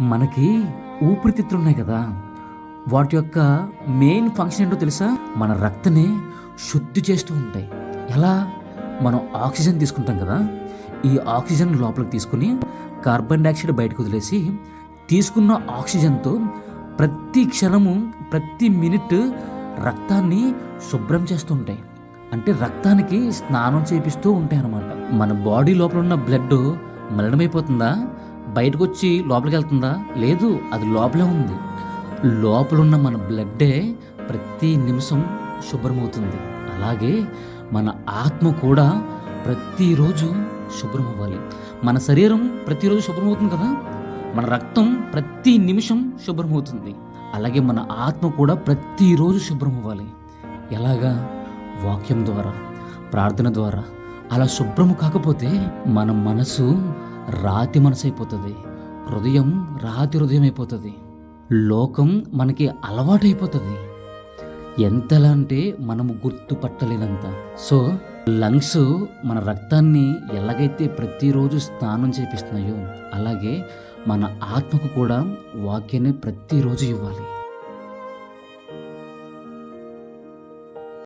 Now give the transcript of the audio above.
మనకి ఊపిరితిత్తులు ఉన్నాయి కదా. వాటి యొక్క మెయిన్ ఫంక్షన్ ఏంటో తెలుసా? మన రక్తని శుద్ధి చేస్తూ ఉంటాయి. ఎలా? మనం ఆక్సిజన్ తీసుకుంటాం కదా. ఈ ఆక్సిజన్ లోపలికి తీసుకుని కార్బన్ డైఆక్సైడ్ బయటకు వదిలేసి తీసుకున్న ఆక్సిజన్తో ప్రతి క్షణము ప్రతి మినిట్ రక్తాన్ని శుభ్రం చేస్తూ ఉంటాయి. అంటే రక్తానికి స్నానం చేపిస్తూ ఉంటాయి అన్నమాట మన బాడీ లోపల ఉన్న బ్లడ్ మలినమైపోతుందా? బయటకు వచ్చి లోపలికి వెళ్తుందా లేదు అది లోపలే ఉంది. లోపల ఉన్న మన బ్లడ్డే ప్రతి నిమిషం శుభ్రమవుతుంది. అలాగే మన ఆత్మ కూడా ప్రతిరోజు శుభ్రం అవ్వాలి మన శరీరం ప్రతిరోజు శుభ్రమవుతుంది కదా? మన రక్తం ప్రతి నిమిషం శుభ్రమవుతుంది. అలాగే మన ఆత్మ కూడా ప్రతిరోజు శుభ్రం అవ్వాలి ఎలాగా? వాక్యం ద్వారా ప్రార్థన ద్వారా. అలా శుభ్రము కాకపోతే మన మనసు రాతి మనసు అయిపోతుంది హృదయం రాతి హృదయం అయిపోతుంది లోకం మనకి అలవాటైపోతుంది. ఎంతలా అంటే మనము గుర్తుపట్టలేనంత సో లంగ్స్ మన రక్తాన్ని ఎలాగైతే ప్రతిరోజు స్నానం చేపిస్తున్నాయో అలాగే మన ఆత్మకు కూడా వాక్యాన్ని ప్రతిరోజు ఇవ్వాలి.